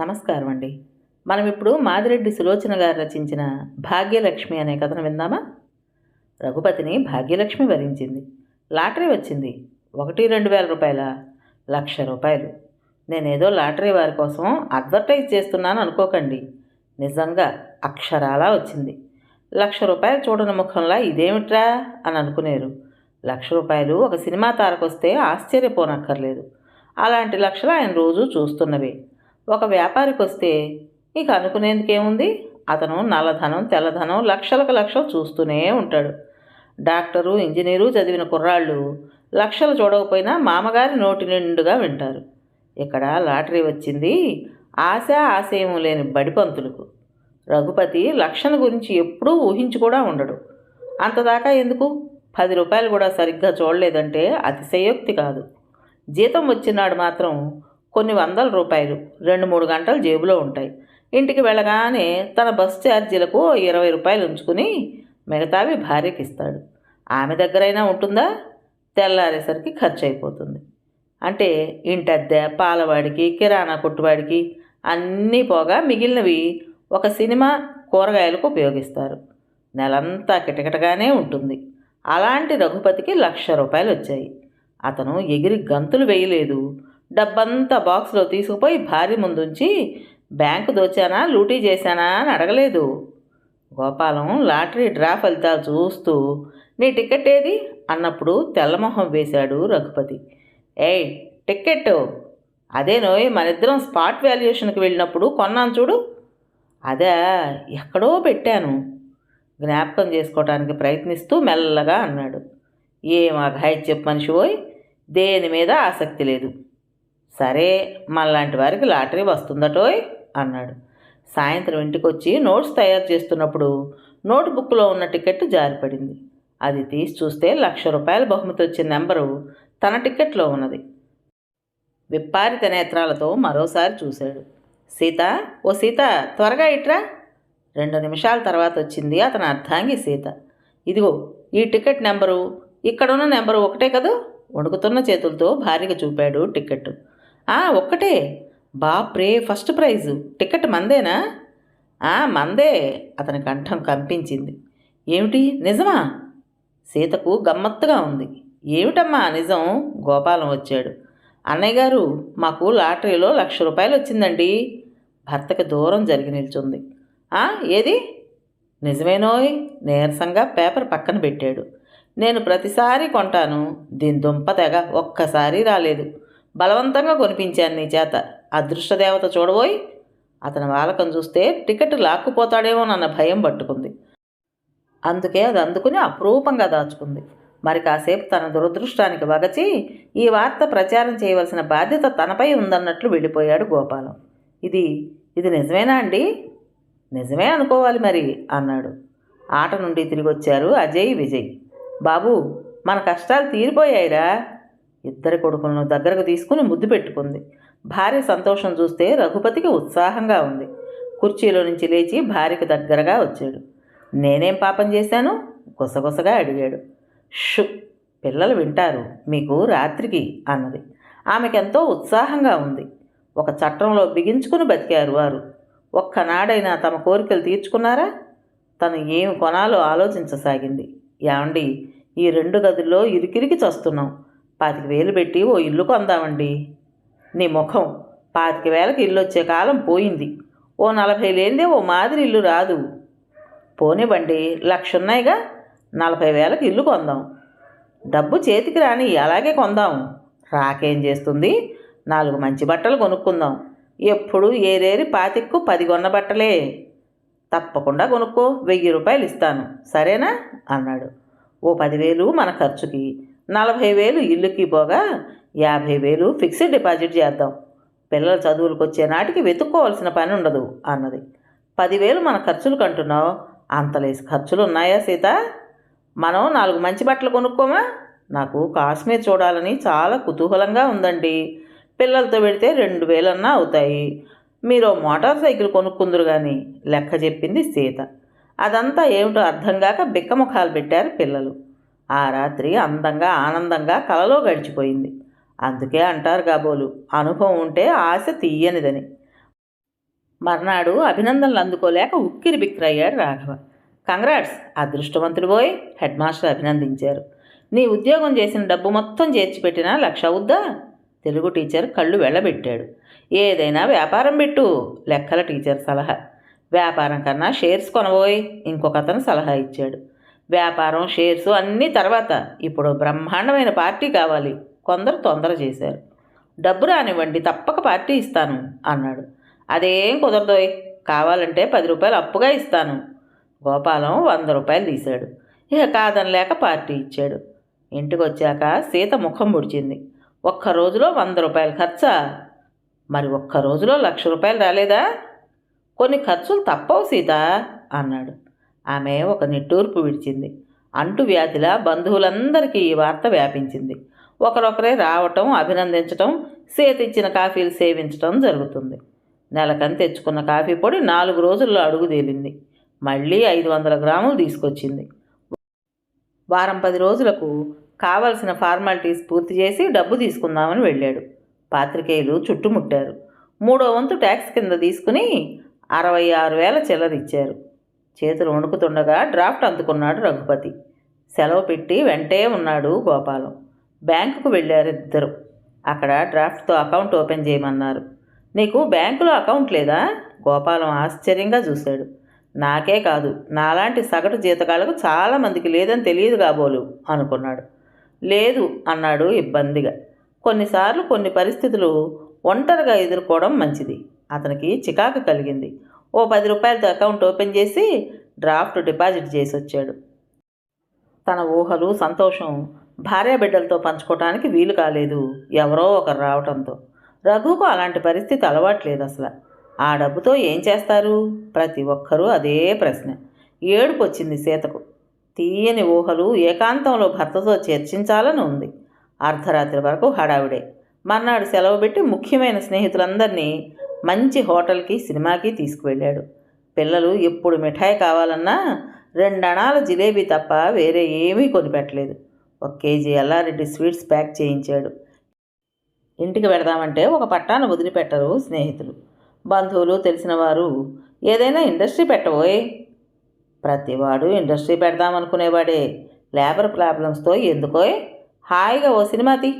నమస్కారం అండి మనం ఇప్పుడు మాదిరెడ్డి సులోచన గారు రచించిన భాగ్యలక్ష్మి అనే కథను విందామా? రఘుపతిని భాగ్యలక్ష్మి వరించింది. లాటరీ వచ్చింది. ఒకటి రెండు వేల రూపాయల లక్ష రూపాయలు. నేనేదో లాటరీ వారి కోసం అడ్వర్టైజ్ చేస్తున్నాను అనుకోకండి. నిజంగా అక్షరాలా వచ్చింది. లక్ష రూపాయలు చూడని ముఖంలా ఇదేమిట్రా అని అనుకునేరు. లక్ష రూపాయలు ఒక సినిమా తారకొస్తే ఆశ్చర్యపోనక్కర్లేదు. అలాంటి లక్షలు ఆయన రోజు చూస్తున్నవే. ఒక వ్యాపారికి వస్తే ఇక అనుకునేందుకేముంది? అతను నల్లధనం తెల్లధనం లక్షలకు లక్షలు చూస్తూనే ఉంటాడు. డాక్టరు ఇంజనీరు చదివిన కుర్రాళ్ళు లక్షలు చూడకపోయినా మామగారి నోటి నిండుగా వింటారు. ఇక్కడ లాటరీ వచ్చింది. ఆశ ఆశయం లేని బడిపంతులకు. రఘుపతి లక్షణ గురించి ఎప్పుడూ ఊహించి కూడా ఉండడు. అంతదాకా ఎందుకు? పది రూపాయలు కూడా సరిగ్గా చూడలేదంటే అతిశయోక్తి కాదు. జీతం వచ్చినాడు మాత్రం కొన్ని వందల రూపాయలు. రెండు మూడు గంటలు జేబులో ఉంటాయి. ఇంటికి వెళ్ళగానే తన బస్ ఛార్జీలకు ఇరవై రూపాయలు ఉంచుకుని మిగతావి భార్యకి ఇస్తాడు ఆమె దగ్గరైనా ఉంటుందా? తెల్లారేసరికి ఖర్చు అయిపోతుంది అంటే ఇంటద్దె పాలవాడికి కిరాణా కొట్టువాడికి అన్నీ పోగా మిగిలినవి ఒక సినిమా కూరగాయలకు ఉపయోగిస్తారు. నెలంతా కిటకిటగానే ఉంటుంది. అలాంటి రఘుపతికి లక్ష రూపాయలు వచ్చాయి అతను ఎగిరి గంతులు వేయలేదు. డబ్బంతా బాక్స్లో తీసుకుపోయి భార్య ముందుంచి బ్యాంకు దోచానా? లూటీ చేశానా? అని అడగలేదు. గోపాలం లాటరీ డ్రా ఫలితాలు చూస్తూ నీ టికెట్ ఏది అన్నప్పుడు తెల్లమొహం వేశాడు రఘుపతి. ఏయ్ టికెట్ అదేనోయ్ మనిద్దరం స్పాట్ వాల్యుయేషన్కి వెళ్ళినప్పుడు కొన్నాను చూడు. అదే ఎక్కడో పెట్టాను. జ్ఞాపకం చేసుకోవటానికి ప్రయత్నిస్తూ మెల్లగా అన్నాడు. ఏం అఘాయి చెప్పు మనిషి పోయి దేని మీద ఆసక్తి లేదు. సరే మనలాంటి వారికి లాటరీ వస్తుందటోయ్ అన్నాడు. సాయంత్రం ఇంటికి వచ్చి నోట్స్ తయారు చేస్తున్నప్పుడు నోట్ బుక్లో ఉన్న టికెట్ జారిపడింది. అది తీసి చూస్తే లక్ష రూపాయల బహుమతి వచ్చిన నెంబరు తన టికెట్లో ఉన్నది. విప్పారిత నేత్రాలతో మరోసారి చూశాడు. సీత ఓ సీత త్వరగా ఇట్రా. రెండు నిమిషాల తర్వాత వచ్చింది అతని అర్థాంగి సీత. ఇదిగో ఈ టికెట్ నెంబరు ఇక్కడున్న నెంబరు ఒకటే కదూ? వణుకుతున్న చేతులతో భార్యకు చూపాడు టికెట్ ఒక్కటే. బాప్రే ఫస్ట్ ప్రైజు. టికెట్ మందేనా? ఆ మందే అతని కంఠం కంపించింది. ఏమిటి? నిజమా? సీతకు గమ్మత్తుగా ఉంది. ఏమిటమ్మా నిజం? గోపాలం వచ్చాడు. అన్నయ్య గారు మాకు లాటరీలో లక్ష రూపాయలు వచ్చిందండి. భర్తకి దూరం జరిగి నిల్చుంది. ఆ ఏది? నిజమేనోయ్ నీరసంగా పేపర్ పక్కన పెట్టాడు. నేను ప్రతిసారి కొంటాను. దీని దుంప తెగ ఒక్కసారి రాలేదు. బలవంతంగా కొనిపించాను నీ చేత. అదృష్టదేవత చూడబోయి అతని వాలకం చూస్తే టికెట్ లాక్కుపోతాడేమో నన్న భయం పట్టుకుంది. అందుకే అది అందుకుని అప్రూపంగా దాచుకుంది. మరి కాసేపు తన దురదృష్టానికి వగచి ఈ వార్త ప్రచారం చేయవలసిన బాధ్యత తనపై ఉందన్నట్లు వెళ్ళిపోయాడు గోపాలం. ఇది ఇది నిజమేనా అండి? నిజమే అనుకోవాలి మరి అన్నాడు. ఆట నుండి తిరిగి వచ్చారు అజయ్ విజయ్. బాబు మన కష్టాలు తీరిపోయాయిరా. ఇద్దరి కొడుకులను దగ్గరకు తీసుకుని ముద్దు పెట్టుకుంది. భార్య సంతోషం చూస్తే రఘుపతికి ఉత్సాహంగా ఉంది. కుర్చీలో నుంచి లేచి భార్యకు దగ్గరగా వచ్చాడు. నేనేం పాపం చేశాను? గుసగుసగా అడిగాడు. షు పిల్లలు వింటారు మీకు రాత్రికి అన్నది. ఆమెకెంతో ఉత్సాహంగా ఉంది. ఒక చట్టంలో బిగించుకుని బతికారు వారు. ఒక్కనాడైనా తమ కోరికలు తీర్చుకున్నారా? తను ఏమి కొనాలో ఆలోచించసాగింది. ఏమండి ఈ రెండు గదుల్లో ఇరికిరికి చస్తున్నాం. పాతిక వేలు పెట్టి ఓ ఇల్లు కొందామండి. నీ ముఖం పాతిక వేలకు ఇల్లు వచ్చే కాలం పోయింది. ఓ నలభై లేనిదే ఓ మాదిరి ఇల్లు రాదు. పోనివ్వండి లక్ష ఉన్నాయిగా నలభై వేలకు ఇల్లు కొందాం. డబ్బు చేతికి రాని అలాగే కొందాం. రాకేం చేస్తుంది? నాలుగు మంచి బట్టలు కొనుక్కుందాం. ఎప్పుడు ఏరేరి పాతిక్కు పది కొన్న బట్టలే. తప్పకుండా కొనుక్కో వెయ్యి రూపాయలు ఇస్తాను. సరేనా? అన్నాడు. ఓ పదివేలు మన ఖర్చుకి. నలభై వేలు ఇల్లుకి పోగా యాభై వేలు ఫిక్స్డ్ డిపాజిట్ చేద్దాం. పిల్లల చదువులకు వచ్చే నాటికి వెతుక్కోవాల్సిన పని ఉండదు అన్నది. పదివేలు మన ఖర్చులు కంటున్నావు? అంతలేసి ఖర్చులు ఉన్నాయా సీత? మనం నాలుగు మంచి బట్టలు కొనుక్కోమా? నాకు కాశ్మీర్ చూడాలని చాలా కుతూహలంగా ఉందండి. పిల్లలతో పెడితే రెండు వేలన్నా అవుతాయి. మీరు మోటార్ సైకిల్ కొనుక్కుందరు కానీ లెక్క చెప్పింది సీత. అదంతా ఏమిటో అర్థం కాక బిక్కముఖాలు పెట్టారు పిల్లలు. ఆ రాత్రి అందంగా ఆనందంగా కలలో గడిచిపోయింది. అందుకే అంటారు కాబోలు అనుభవం ఉంటే ఆశ తీయనిదని. మర్నాడు అభినందనలు అందుకోలేక ఉక్కిరి బిక్కిరయ్యాడు రాఘవ. కంగ్రాట్స్ అదృష్టవంతుడు పోయి హెడ్ మాస్టర్ అభినందించారు. నీ ఉద్యోగం చేసిన డబ్బు మొత్తం చేర్చిపెట్టినా లక్ష అవుద్దా తెలుగు టీచర్ కళ్ళు వెళ్ళబెట్టాడు ఏదైనా వ్యాపారం పెట్టు లెక్కల టీచర్ సలహా. వ్యాపారం కన్నా షేర్స్ కొనబోయ్ ఇంకొక అతను సలహా ఇచ్చాడు. వ్యాపారం షేర్స్ అన్నీ తర్వాత. ఇప్పుడు బ్రహ్మాండమైన పార్టీ కావాలి. కొందరు తొందర చేశారు. డబ్బు రానివ్వండి తప్పక పార్టీ ఇస్తాను అన్నాడు. అదేం కుదరదోయ్? కావాలంటే పది రూపాయలు అప్పుగా ఇస్తాను. గోపాలం వంద రూపాయలు తీశాడు. ఇక కాదనలేక పార్టీ ఇచ్చాడు. ఇంటికి వచ్చాక సీత ముఖం ముడిచింది. ఒక్క రోజులో వంద రూపాయలు ఖర్చా? మరి ఒక్క రోజులో లక్ష రూపాయలు రాలేదా? కొన్ని ఖర్చులు తప్పవు సీత అన్నాడు. ఆమె ఒక నిట్టూర్పు విడిచింది. అంటు వ్యాధిలా బంధువులందరికీ ఈ వార్త వ్యాపించింది. ఒకరొకరే రావటం అభినందించటం సేతిచ్చిన కాఫీలు సేవించటం జరుగుతుంది. నెలకని తెచ్చుకున్న కాఫీ పొడి నాలుగు రోజుల్లో అడుగు తేలింది. మళ్ళీ ఐదు వందల గ్రాములు తీసుకొచ్చింది. వారం పది రోజులకు కావలసిన ఫార్మాలిటీస్ పూర్తి చేసి డబ్బు తీసుకుందామని వెళ్ళాడు. పాత్రికేయులు చుట్టుముట్టారు. మూడో వంతు ట్యాక్స్ కింద తీసుకుని అరవై ఆరు వేల చిల్లర ఇచ్చారు. చేతులు వణుకుతుండగా డ్రాఫ్ట్ అందుకున్నాడు రఘుపతి. సెలవు పెట్టి వెంటే ఉన్నాడు గోపాలం. బ్యాంకుకు వెళ్ళారు ఇద్దరు అక్కడ డ్రాఫ్ట్తో అకౌంట్ ఓపెన్ చేయమన్నారు. నీకు బ్యాంకులో అకౌంట్ లేదా? గోపాలం ఆశ్చర్యంగా చూశాడు. నాకే కాదు నాలాంటి సగటు జీతకాలకు చాలామందికి లేదని తెలియదు కాబోలు అనుకున్నాడు. లేదు అన్నాడు ఇబ్బందిగా. కొన్నిసార్లు కొన్ని పరిస్థితులు ఒంటరిగా ఎదుర్కోవడం మంచిది. అతనికి చికాకు కలిగింది. ఓ పది రూపాయలతో అకౌంట్ ఓపెన్ చేసి డ్రాఫ్ట్ డిపాజిట్ చేసి వచ్చాడు తన ఊహలు సంతోషం భార్యాబిడ్డలతో పంచుకోవటానికి వీలు కాలేదు ఎవరో ఒకరు రావటంతో. రఘుకు అలాంటి పరిస్థితి అలవాట్లేదు అసలు. ఆ డబ్బుతో ఏం చేస్తారు? ప్రతి ఒక్కరూ అదే ప్రశ్న. ఏడుపు వచ్చింది సీతకు. తీయని ఊహలు ఏకాంతంలో భర్తతో చర్చించాలని ఉంది. అర్ధరాత్రి వరకు హడావిడే. మర్నాడు సెలవు పెట్టి ముఖ్యమైన స్నేహితులందరినీ మంచి హోటల్కి సినిమాకి తీసుకువెళ్ళాడు. పిల్లలు ఎప్పుడు మిఠాయి కావాలన్నా రెండణాల జిలేబీ తప్ప వేరే ఏమీ కొనిపెట్టలేదు. ఒక కేజీ ఎల్లారెడ్డి స్వీట్స్ ప్యాక్ చేయించాడు. ఇంటికి పెడదామంటే ఒక పట్టాను వదిలిపెట్టరు స్నేహితులు. బంధువులు తెలిసిన వారు ఏదైనా ఇండస్ట్రీ పెట్టబోయ్ ప్రతివాడు ఇండస్ట్రీ పెడదామనుకునేవాడే. లేబర్ ప్రాబ్లమ్స్తో ఎందుకోయ్ హాయిగా ఓ సినిమా తీ.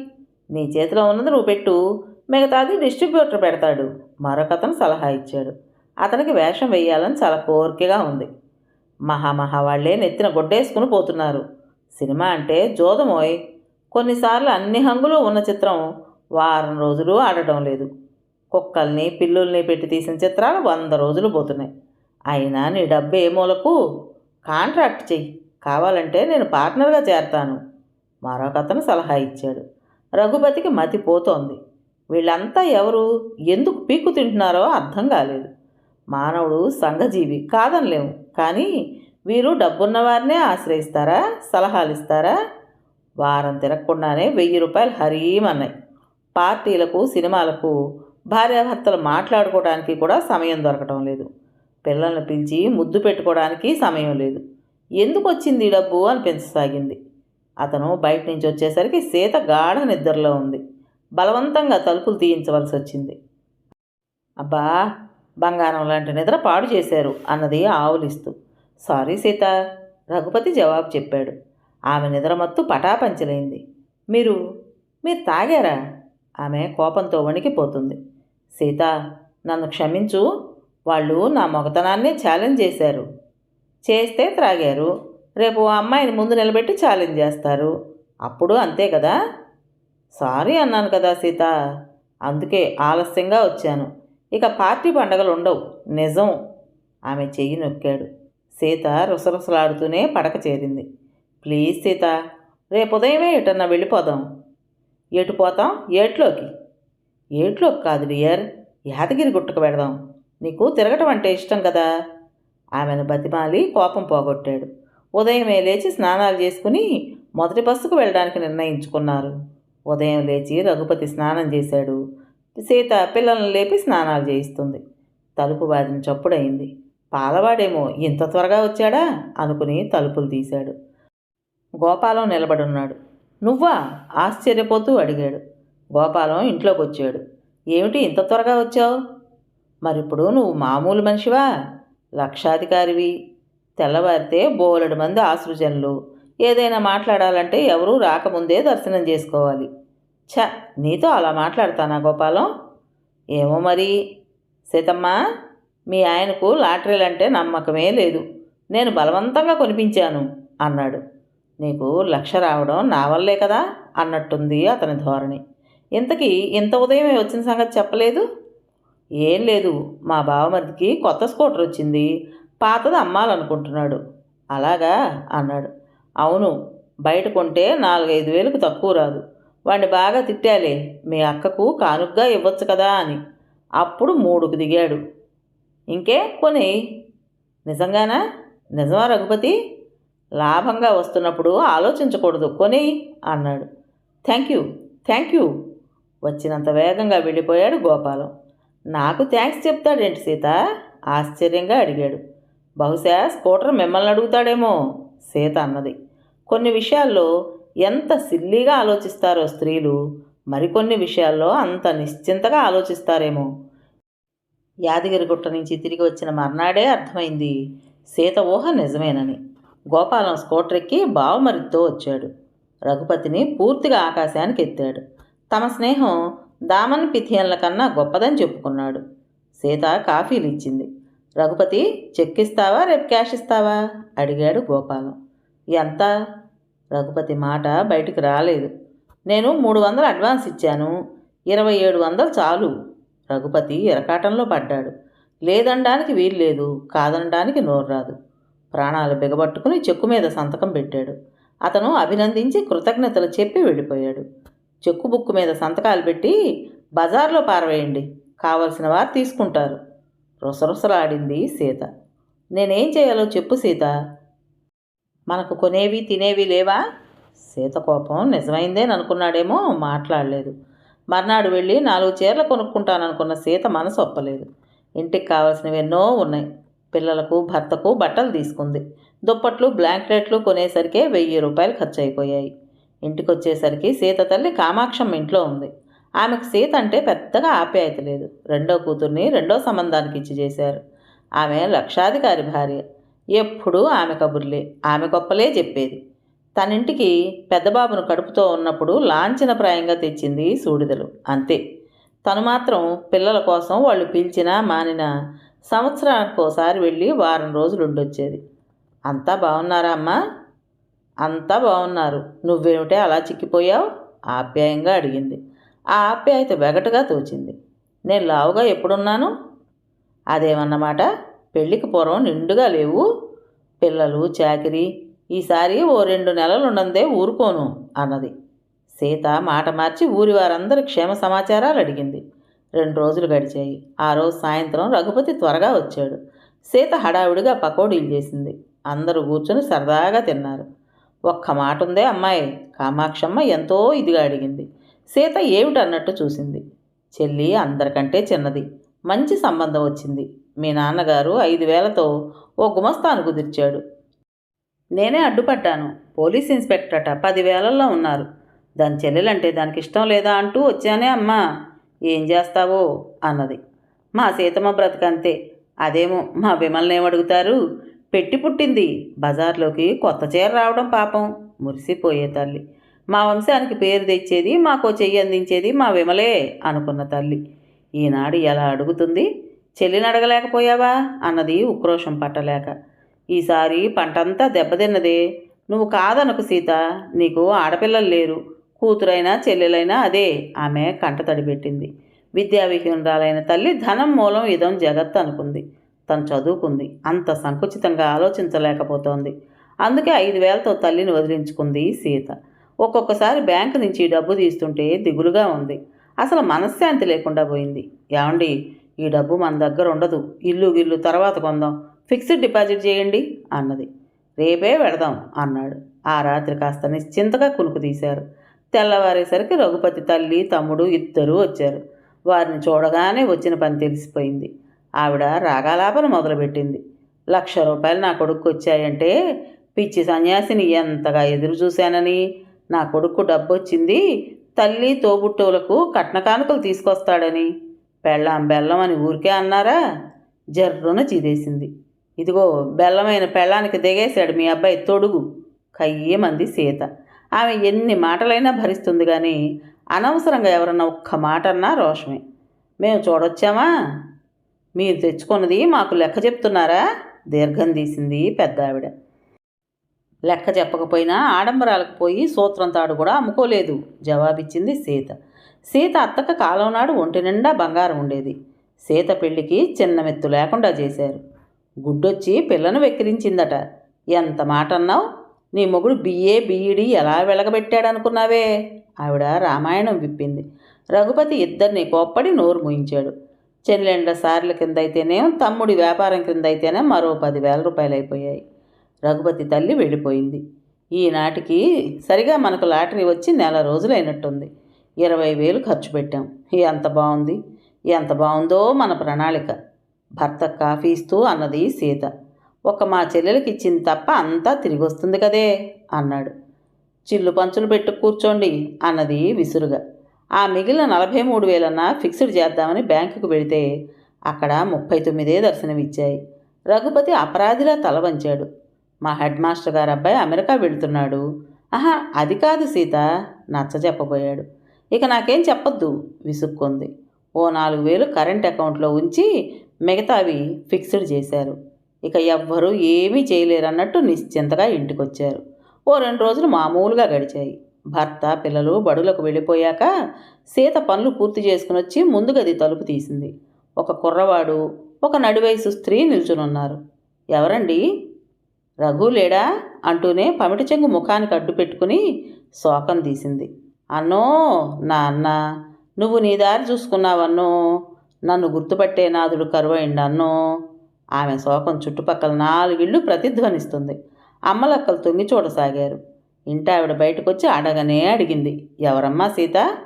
నీ చేతిలో ఉన్నది నువ్వు పెట్టు. మిగతాది డిస్ట్రిబ్యూటర్ పెడతాడు. మరొకతను సలహా ఇచ్చాడు. అతనికి వేషం వేయాలని చాలా కోరికగా ఉంది. మహామహా వాళ్ళే నెత్తిన గొడ్డేసుకుని పోతున్నారు. సినిమా అంటే జోదమోయ్. కొన్నిసార్లు అన్ని హంగులు ఉన్న చిత్రం వారం రోజులు ఆడటం లేదు. కుక్కల్ని పిల్లుల్ని పెట్టి తీసిన చిత్రాలు వంద రోజులు పోతున్నాయి. అయినా నీ డబ్బు ఏ మూలకు? కాంట్రాక్ట్ చెయ్యి. కావాలంటే నేను పార్ట్నర్గా చేరతాను. మరొకతను సలహా ఇచ్చాడు. రఘుపతికి మతి పోతోంది. వీళ్ళంతా ఎవరు? ఎందుకు పీక్కు తింటున్నారో అర్థం కాలేదు. మానవుడు సంఘజీవి కాదనలేము. కానీ వీరు డబ్బున్న వారినే ఆశ్రయిస్తారా? సలహాలు ఇస్తారా వారం తిరగకుండానే వెయ్యి రూపాయలు హరీమన్నాయి. పార్టీలకు సినిమాలకు భార్యాభర్తలు మాట్లాడుకోవడానికి కూడా సమయం దొరకటం లేదు. పిల్లల్ని పిలిచి ముద్దు పెట్టుకోవడానికి సమయం లేదు. ఎందుకు వచ్చింది ఈ డబ్బు? అని పెంచసాగింది అతను బయట నుంచి వచ్చేసరికి సీత గాఢ నిద్రలో ఉంది. బలవంతంగా తలుపులు తీయించవలసి వచ్చింది. అబ్బా బంగారం లాంటి నిద్ర పాడు చేశారు అన్నది ఆవులిస్తూ. సారీ సీత రఘుపతి జవాబు చెప్పాడు. ఆమె నిద్రమత్తు పటాపంచలైంది. మీరు మీరు తాగారా? ఆమె కోపంతో వణికిపోతుంది. సీత నన్ను క్షమించు వాళ్ళు నా మొగతనాన్ని ఛాలెంజ్ చేశారు. చేస్తే త్రాగారు. రేపు ఆ అమ్మాయిని ముందు నిలబెట్టి ఛాలెంజ్ చేస్తారు. అప్పుడు అంతే కదా? సారీ అన్నాను కదా సీత. అందుకే ఆలస్యంగా వచ్చాను. ఇక పార్టీ పండగలు ఉండవు నిజం. ఆమె చెయ్యి నొక్కాడు. సీత రుసరుసలాడుతూనే పడక చేరింది. ప్లీజ్ సీత రేపు ఉదయమే ఎటన్నా వెళ్ళిపోదాం. ఎటు పోతాం? ఏట్లోకి. ఏట్లోకి కాదు డియర్. యాదగిరి గుట్టకు పెడదాం నీకు తిరగటం అంటే ఇష్టం కదా. ఆమెను బతిమాలి కోపం పోగొట్టాడు. ఉదయమే లేచి స్నానాలు చేసుకుని మొదటి బస్సుకు వెళ్ళడానికి నిర్ణయించుకున్నారు. ఉదయం లేచి రఘుపతి స్నానం చేశాడు. సీత పిల్లలను లేపి స్నానాలు చేయిస్తుంది. తలుపు వాదిన చప్పుడైంది పాలవాడేమో ఇంత త్వరగా వచ్చాడా? అనుకుని తలుపులు తీశాడు. గోపాలం నిలబడున్నాడు. నువ్వా? ఆశ్చర్యపోతూ అడిగాడు. గోపాలం ఇంట్లోకి వచ్చాడు ఏమిటి ఇంత త్వరగా వచ్చావు? మరిప్పుడు నువ్వు మామూలు మనిషివా? లక్షాధికారివి. తెల్లవారితే బోలెడు మంది ఆసృజనులు ఏదైనా మాట్లాడాలంటే ఎవరూ రాకముందే దర్శనం చేసుకోవాలి. ఛ నీతో అలా మాట్లాడతానా గోపాలం? ఏమో మరి. సీతమ్మ మీ ఆయనకు లాటరీలంటే నమ్మకమే లేదు. నేను బలవంతంగా కొనిపించాను అన్నాడు. నీకు లక్ష రావడం నా వల్లే కదా అన్నట్టుంది అతని ధోరణి. ఇంతకీ ఇంత ఉదయమే వచ్చిన సంగతి చెప్పలేదు? ఏం లేదు మా బావమరిదికి కొత్త స్కూటర్ వచ్చింది పాతది అమ్మాలనుకుంటున్నాడు. అలాగా అన్నాడు. అవును బయట కొంటే నాలుగైదు వేలకు తక్కువ రాదు. వాడిని బాగా తిట్టాలే మీ అక్కకు కానుగ్గా ఇవ్వచ్చు కదా అని. అప్పుడు మూడుకు దిగాడు. ఇంకే కొని. నిజంగానా? నిజమా రఘుపతి? లాభంగా వస్తున్నప్పుడు ఆలోచించకూడదు కొని అన్నాడు. Thank you thank you. వచ్చినంత వేగంగా వెళ్ళిపోయాడు గోపాలం. నాకు థ్యాంక్స్ చెప్తాడేంటి సీత? ఆశ్చర్యంగా అడిగాడు. బహుశా స్కూటర్ మిమ్మల్ని అడుగుతాడేమో. సీత అన్నది. కొన్ని విషయాల్లో ఎంత సిల్లీగా ఆలోచిస్తారో స్త్రీలు మరికొన్ని విషయాల్లో అంత నిశ్చింతగా ఆలోచిస్తారేమో. యాదగిరిగుట్ట నుంచి తిరిగి వచ్చిన మర్నాడే అర్థమైంది. సీత ఊహ నిజమేనని. గోపాలం స్కూటర్ ఎక్కి బావమరితో వచ్చాడు. రఘుపతిని పూర్తిగా ఆకాశానికి ఎత్తాడు. తమ స్నేహం దామన్ పిథియన్ల కన్నా గొప్పదని చెప్పుకున్నాడు. సీత కాఫీలు ఇచ్చింది. రఘుపతి చెక్ ఇస్తావా రేపు క్యాష్ ఇస్తావా? అడిగాడు గోపాలం. ఎంత? రఘుపతి మాట బయటికి రాలేదు. నేను మూడు వందలు అడ్వాన్స్ ఇచ్చాను. ఇరవై ఏడు వందలు చాలు. రఘుపతి ఇరకాటంలో పడ్డాడు. లేదనడానికి వీల్లేదు. కాదనడానికి నోరు రాదు. ప్రాణాలు బిగబట్టుకుని చెక్కు మీద సంతకం పెట్టాడు. అతను అభినందించి కృతజ్ఞతలు చెప్పి వెళ్ళిపోయాడు. చెక్కు బుక్కు మీద సంతకాలు పెట్టి బజార్లో పారవేయండి. కావలసిన వారు తీసుకుంటారు. రుసరుసలాడింది సీత. నేనేం చేయాలో చెప్పు సీత. మనకు కొనేవి తినేవి లేవా? సీత కోపం నిజమైందేని అనుకున్నాడేమో మాట్లాడలేదు. మర్నాడు వెళ్ళి నాలుగు చీరలు కొనుక్కుంటాననుకున్న సీత మనసు ఒప్పలేదు. ఇంటికి కావాల్సినవి ఎన్నో ఉన్నాయి. పిల్లలకు భర్తకు బట్టలు తీసుకుంది. దుప్పట్లు బ్లాంకెట్లు కొనేసరికే వెయ్యి రూపాయలు ఖర్చు అయిపోయాయి ఇంటికి వచ్చేసరికి సీత తల్లి కామాక్షం ఇంట్లో ఉంది. ఆమెకు సీత అంటే పెద్దగా ఆప్యాయత లేదు. రెండో కూతుర్ని రెండో సంబంధానికి ఇచ్చి చేశారు. ఆమె లక్షాధికారి భార్య. ఎప్పుడూ ఆమె కబుర్లే. ఆమె గొప్పలే చెప్పేది. తనింటికి పెద్దబాబును కడుపుతో ఉన్నప్పుడు లాంఛనప్రాయంగా తెచ్చింది సూడిదలు. అంతే. తను మాత్రం పిల్లల కోసం వాళ్ళు పిలిచినా మానినా సంవత్సరానికి ఒకసారి వెళ్ళి వారం రోజులు ఉండొచ్చేది. అంతా బాగున్నారా అమ్మా? అంతా బాగున్నారు నువ్వేమిటే అలా చిక్కిపోయావు? ఆప్యాయంగా అడిగింది. ఆ ఆప్యాయత వెగటుగా తోచింది. నేను లావుగా ఎప్పుడున్నాను? అదేమన్నమాట? పెళ్ళికి పూర్వం నిండుగా లేవు. పిల్లలు చాకిరి ఈసారి ఓ రెండు నెలలు ఉన్నందే ఊరుకోను అన్నది. సీత మాట మార్చి ఊరి వారందరి క్షేమ సమాచారాలు అడిగింది. రెండు రోజులు గడిచాయి. ఆ రోజు సాయంత్రం రఘుపతి త్వరగా వచ్చాడు. సీత హడావిడిగా పకోడీలు చేసింది. అందరూ కూర్చొని సరదాగా తిన్నారు. ఒక్క మాట ఉందే అమ్మాయి. కామాక్షమ్మ ఎంతో ఇదిగా అడిగింది. సీత ఏమిటన్నట్టు చూసింది. చెల్లి అందరికంటే చిన్నది. మంచి సంబంధం వచ్చింది. మీ నాన్నగారు ఐదు వేలతో ఓ గుమస్తాను కుదిర్చాడు. నేనే అడ్డుపడ్డాను. పోలీస్ ఇన్స్పెక్టర్ అట పదివేలల్లో ఉన్నారు. దాని చెల్లెలంటే దానికి ఇష్టం లేదా అంటూ వచ్చానే అమ్మా. ఏం చేస్తావో? అన్నది. మా సీతమ్మ బ్రతకంతే. అదేమో మా విమల్ని ఏమడుగుతారు పెట్టి పుట్టింది. బజార్లోకి కొత్త చీర రావడం పాపం. మురిసిపోయే తల్లి. మా వంశానికి పేరు తెచ్చేది మాకు చెయ్యి అందించేది మా విమలే అనుకున్న తల్లి. ఈనాడు ఎలా అడుగుతుంది? చెల్లిని అడగలేకపోయావా? అన్నది ఉక్రోషం పట్టలేక. ఈసారి పంటంతా దెబ్బతిన్నదే. నువ్వు కాదనకు సీత నీకు ఆడపిల్లలు లేరు. కూతురైనా చెల్లెలైనా అదే ఆమె కంట తడిపెట్టింది. విద్యావిహీనురాలైన తల్లి ధనం మూలం ఇదం జగత్ అనుకుంది. తను చదువుకుంది. అంత సంకుచితంగా ఆలోచించలేకపోతోంది. అందుకే ఐదు వేలతో తల్లిని వదిలించుకుంది సీత. ఒక్కొక్కసారి బ్యాంకు నుంచి డబ్బు తీస్తుంటే దిగులుగా ఉంది. అసలు మనశ్శాంతి లేకుండా పోయింది. ఏమండి? ఈ డబ్బు మన దగ్గర ఉండదు. ఇల్లు గిల్లు తర్వాత కొందాం. ఫిక్స్డ్ డిపాజిట్ చేయండి అన్నది. రేపే పెడదాం అన్నాడు. ఆ రాత్రి కాస్త నిశ్చింతగా కునుకు తీశారు. తెల్లవారేసరికి రఘుపతి తల్లి తమ్ముడు ఇద్దరూ వచ్చారు. వారిని చూడగానే వచ్చిన పని తెలిసిపోయింది. ఆవిడ రాగాలాపన మొదలుపెట్టింది. లక్ష రూపాయలు నా కొడుకు వచ్చాయంటే పిచ్చి సన్యాసిని ఎంతగా ఎదురు చూశానని నా కొడుకు డబ్బు వచ్చింది తల్లి తోబుట్టువులకు కట్న కానుకలు తీసుకొస్తాడని. పెళ్ళాం బెల్లం అని ఊరికే అన్నారా? జర్రున చీదేసింది. ఇదిగో బెల్లమైన పెళ్ళానికి దిగేశాడు మీ అబ్బాయి తొడుగు కయ్యమంది సీత. ఆమె ఎన్ని మాటలైనా భరిస్తుంది కానీ అనవసరంగా ఎవరన్నా ఒక్క మాట అన్నా రోషమే. మేము చూడొచ్చామా? మీరు తెచ్చుకున్నది మాకు లెక్క చెప్తున్నారా? దీర్ఘం తీసింది పెద్ద ఆవిడ లెక్క చెప్పకపోయినా ఆడంబరాలకు పోయి సూత్రం తాడు కూడా అమ్ముకోలేదు. జవాబిచ్చింది సీత. సీత అత్తక కాలం నాడు ఒంటి నిండా బంగారం ఉండేది. సీత పెళ్ళికి చిన్న మెత్తు లేకుండా చేశారు. గుడ్డొచ్చి పిల్లను వెక్కిరించిందట. ఎంత మాట అన్నావు నీ మొగుడు బిఏ బీఈడి ఎలా వెలగబెట్టాడనుకున్నావే? ఆవిడ రామాయణం విప్పింది. రఘుపతి ఇద్దరిని కోప్పడి నోరు మూయించాడు. చెల్లెండ్ల సార్ల కింద అయితేనేం తమ్ముడి వ్యాపారం కింద అయితేనే మరో పదివేల రూపాయలు అయిపోయాయి రఘుపతి తల్లి వెళ్ళిపోయింది. ఈనాటికి సరిగా మనకు లాటరీ వచ్చి నెల రోజులైనట్టుంది. ఇరవై వేలు ఖర్చు పెట్టాం. ఎంత బాగుంది ఎంత బాగుందో మన ప్రణాళిక. భర్త కాఫీ ఇస్తూ అన్నది సీత. ఒక మా చెల్లెలకి ఇచ్చింది తప్ప అంతా తిరిగి వస్తుంది కదే అన్నాడు. చిల్లు పంచులు పెట్టు కూర్చోండి అన్నది విసురుగా. ఆ మిగిలిన నలభై మూడు వేలన్నా ఫిక్స్డ్ చేద్దామని బ్యాంకుకు వెళితే అక్కడ ముప్పై తొమ్మిదే దర్శనమిచ్చాయి రఘుపతి అపరాధిలా తల వంచాడు. మా హెడ్ మాస్టర్ గారు అబ్బాయి అమెరికా వెళుతున్నాడు. ఆహా అది కాదు సీత నచ్చ చెప్పబోయాడు. ఇక నాకేం చెప్పొద్దు విసుక్కుంది. ఓ నాలుగు వేలు కరెంట్ అకౌంట్లో ఉంచి మిగతావి ఫిక్స్డ్ చేశారు. ఇక ఎవ్వరూ ఏమీ చేయలేరన్నట్టు నిశ్చింతగా ఇంటికొచ్చారు. ఓ రెండు రోజులు మామూలుగా గడిచాయి. భర్త పిల్లలు బడులకు వెళ్ళిపోయాక సీత పనులు పూర్తి చేసుకుని వచ్చి ముందు గది తలుపు తీసింది. ఒక కుర్రవాడు ఒక నడివయసు స్త్రీ నిల్చునున్నారు. ఎవరండి? రఘు లేడా? అంటూనే పమిటి చెంగు ముఖానికి అడ్డు పెట్టుకుని శోకం తీసింది. అన్నో నా అన్న నువ్వు నీ దారి చూసుకున్నావన్నో నన్ను గుర్తుపట్టే నాదుడు కరువైండు అన్నో ఆమె శోకం చుట్టుపక్కల నాలుగిళ్ళు ప్రతిధ్వనిస్తుంది. అమ్మలక్కలు తొంగి చూడసాగారు. ఇంటావిడ బయటకొచ్చి అడగనే అడిగింది. ఎవరమ్మా సీత?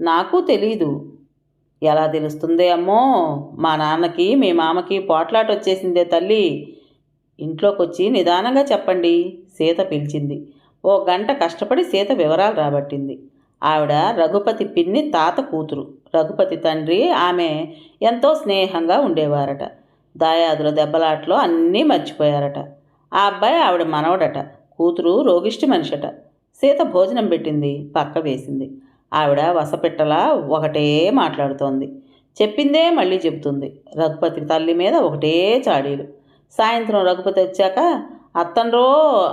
నాకు తెలీదు. ఎలా తెలుస్తుందే అమ్మో? మా నాన్నకి మీ మామకి పోట్లాట వచ్చేసిందే తల్లి. ఇంట్లోకి వచ్చి నిదానంగా చెప్పండి సీత పిలిచింది. ఓ గంట కష్టపడి సీత వివరాలు రాబట్టింది. ఆవిడ రఘుపతి పిన్ని తాత కూతురు. రఘుపతి తండ్రి ఆమె ఎంతో స్నేహంగా ఉండేవారట. దాయాదుల దెబ్బలాట్లో అన్నీ మర్చిపోయారట. ఆ అబ్బాయి ఆవిడ మనవడట కూతురు రోగిష్టి మనిషట. సీత భోజనం పెట్టింది పక్క వేసింది. ఆవిడ వసపిట్టల ఒకటే మాట్లాడుతోంది. చెప్పిందే మళ్ళీ చెబుతుంది. రఘుపతి తల్లి మీద ఒకటే చాడీలు. సాయంత్రం రఘుపతి వచ్చాక అత్తండ్రో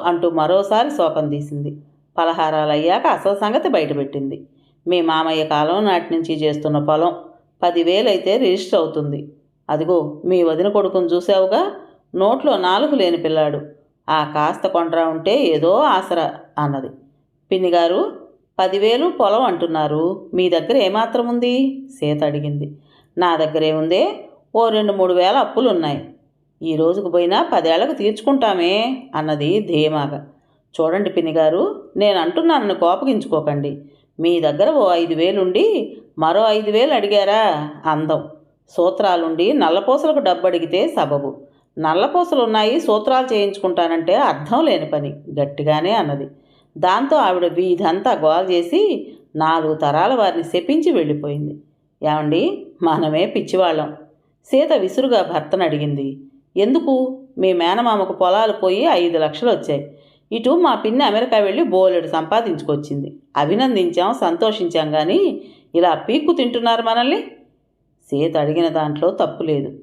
అంటూ మరోసారి శోకం తీసింది. పలహారాలు అయ్యాక అసలు సంగతి బయటపెట్టింది. మీ మామయ్య కాలం నాటి నుంచి చేస్తున్న పొలం పదివేలు అయితే రిజిస్టర్ అవుతుంది. అదిగో మీ వదిన కొడుకుని చూసావుగా నోట్లో నాలుగు లేని పిల్లాడు. ఆ కాస్త కొండ్రా ఉంటే ఏదో ఆసరా అన్నది. పిన్ని గారు పదివేలు పొలం అంటున్నారు. మీ దగ్గర ఏమాత్రం ఉంది? సీత అడిగింది. నా దగ్గర ఏముందే? ఓ రెండు మూడు వేల అప్పులు ఉన్నాయి ఈ రోజుకు పోయినా పదేళ్ళకు తీర్చుకుంటామే అన్నది ధీమాగా చూడండి పిన్ని గారు నేను అంటున్నానని కోపగించుకోకండి. మీ దగ్గర ఓ ఐదు వేలుండి మరో ఐదు వేలు అడిగారా? అందం. సూత్రాలుండి నల్లపూసలకు డబ్బు అడిగితే సబబు. నల్లపూసలు ఉన్నాయి సూత్రాలు చేయించుకుంటానంటే అర్థం లేని పని గట్టిగానే అన్నది. దాంతో ఆవిడ వీధంతా గోల్ చేసి నాలుగు తరాల వారిని శపించి వెళ్ళిపోయింది. ఏమండి మనమే పిచ్చివాళ్ళం. సీత విసురుగా భర్తను అడిగింది. ఎందుకు? మీ మేనమామకు పొలాలు పోయి ఐదు లక్షలు వచ్చాయి. ఇటు మా పిన్ని అమెరికా వెళ్ళి బోలెడు సంపాదించుకొచ్చింది. అభినందించాం సంతోషించాం కానీ ఇలా పీక్కు తింటున్నారు మనల్ని? సీత అడిగిన దాంట్లో తప్పు లేదు.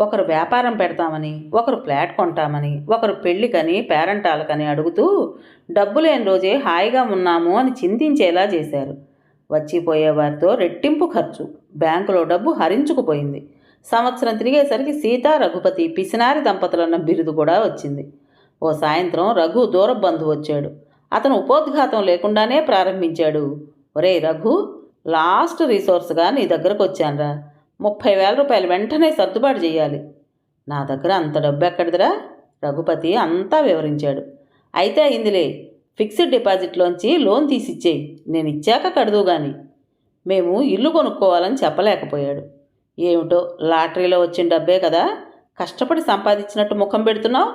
ఒకరు వ్యాపారం పెడతామని ఒకరు ఫ్లాట్ కొంటామని ఒకరు పెళ్ళికని పేరంటాలకని అడుగుతూ డబ్బు లేని రోజే హాయిగా ఉన్నాము అని చింతించేలా చేశారు. వచ్చిపోయే వారితో రెట్టింపు ఖర్చు. బ్యాంకులో డబ్బు హరించుకుపోయింది. సంవత్సరం తిరిగేసరికి సీత రఘుపతి పిసినారి దంపతులన్న బిరుదు కూడా వచ్చింది. ఓ సాయంత్రం రఘు దూర బంధువు వచ్చాడు. అతను ఉపోద్ఘాతం లేకుండానే ప్రారంభించాడు. ఒరే రఘు లాస్ట్ రిసోర్స్గా నీ దగ్గరకు వచ్చానురా ముప్పై వేల రూపాయలు వెంటనే సర్దుబాటు చేయాలి. నా దగ్గర అంత డబ్బు ఎక్కడిదిరా? రఘుపతి అంతా వివరించాడు. అయితే అయిందిలే. ఫిక్స్డ్ డిపాజిట్లోంచి లోన్ తీసిచ్చేయి. నేను ఇచ్చాక కడదు గాని. మేము ఇల్లు కొనుక్కోవాలని చెప్పలేకపోయాడు. ఏమిటో? లాటరీలో వచ్చిన డబ్బే కదా. కష్టపడి సంపాదించినట్టు ముఖం పెడుతున్నావు?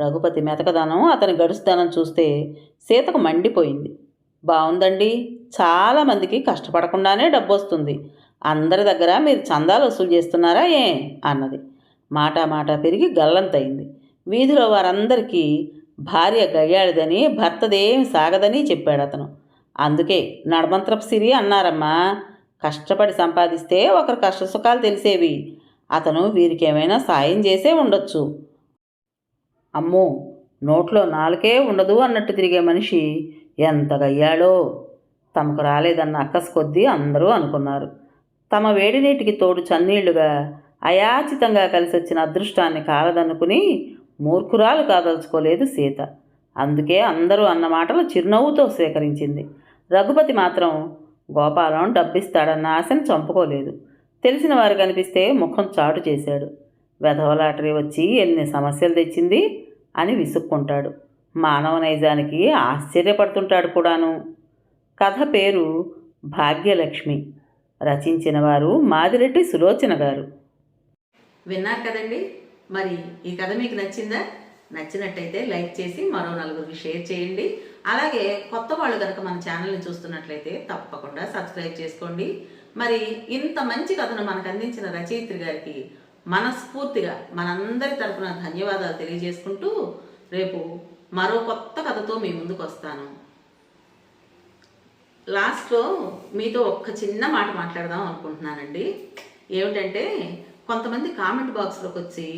రఘుపతి మెతకదనం అతని గడుసుదనం చూస్తే సీతకు మండిపోయింది. బాగుందండి చాలామందికి కష్టపడకుండానే డబ్బు వస్తుంది అందరి దగ్గర మీరు చందాలు వసూలు చేస్తున్నారా ఏ? అన్నది. మాట మాట పెరిగి గల్లంతయింది. వీధిలో వారందరికీ భార్య గయ్యాడిదని భర్తదేమి సాగదని చెప్పాడు అతను అందుకే నడమంత్రపు సిరి అన్నారమ్మా. కష్టపడి సంపాదిస్తే ఒకరు కష్టసుఖాలు తెలిసేవి. అతను వీరికి ఏమైనా సాయం చేసే ఉండొచ్చు. అమ్మో నోట్లో నాలుకే ఉండదు అన్నట్టు తిరిగే మనిషి ఎంత గయ్యాడో తమకు రాలేదన్న అక్కసు కొద్దీ అందరూ అనుకున్నారు. తమ వేడి నీటికి తోడు చన్నీళ్ళుగా అయాచితంగా కలిసి వచ్చిన అదృష్టాన్ని కాలదనుకుని మూర్ఖురాలు కాదలుచుకోలేదు సీత. అందుకే అందరూ అన్న మాటలు చిరునవ్వుతో స్వీకరించింది. రఘుపతి మాత్రం గోపాలం డబ్బిస్తాడన్న ఆశను చంపుకోలేదు. తెలిసిన వారు కనిపిస్తే ముఖం చాటు చేశాడు. వెధవ లాటరీ వచ్చి ఎన్ని సమస్యలు తెచ్చింది అని విసుక్కుంటాడు. మానవ నైజానికి ఆశ్చర్యపడుతుంటాడు కూడాను. కథ పేరు భాగ్యలక్ష్మి. రచించిన వారు మాదిరెడ్డి సులోచన గారు. విన్నారు కదండి. మరి ఈ కథ మీకు నచ్చిందా? నచ్చినట్టయితే లైక్ చేసి మరో నలుగురికి షేర్ చేయండి. అలాగే కొత్త వాళ్ళు కనుక మన ఛానల్ని చూస్తున్నట్లయితే తప్పకుండా సబ్స్క్రైబ్ చేసుకోండి. మరి ఇంత మంచి కథను మనకు అందించిన రచయిత్రి గారికి మనస్ఫూర్తిగా మనందరి తరపున ధన్యవాదాలు తెలియజేసుకుంటూ రేపు మరో కొత్త కథతో మీ ముందుకు వస్తాను. లాస్ట్లో మీతో ఒక్క చిన్న మాట మాట్లాడదాం అనుకుంటున్నానండి. ఏమిటంటే కొంతమంది కామెంట్ బాక్స్లోకి వచ్చి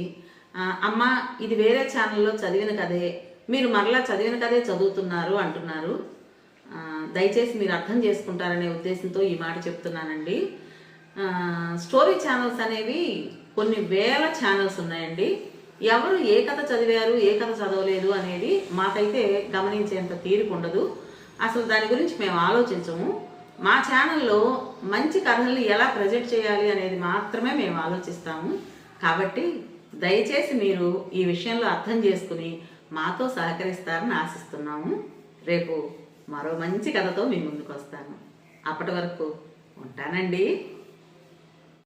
అమ్మ ఇది వేరే ఛానల్లో చదివిన కదే మీరు మరలా చదివిన కదే చదువుతున్నారు అంటున్నారు. దయచేసి మీరు అర్థం చేసుకుంటారనే ఉద్దేశంతో ఈ మాట చెప్తున్నానండి. స్టోరీ ఛానల్స్ అనేవి కొన్ని వేల ఛానల్స్ ఉన్నాయండి. ఎవరు ఏ కథ చదివారు ఏ కథ చదవలేదు అనేది మాకైతే గమనించేంత తీరిక ఉండదు. అసలు దాని గురించి మేము ఆలోచించము. మా ఛానల్లో మంచి కథల్ని ఎలా ప్రజెంట్ చేయాలి అనేది మాత్రమే మేము ఆలోచిస్తాము. కాబట్టి దయచేసి మీరు ఈ విషయంలో అర్థం చేసుకుని మాతో సహకరిస్తారని ఆశిస్తున్నాము. రేపు మరో మంచి కథతో మీ ముందుకు వస్తాను అప్పటి వరకు ఉంటానండి.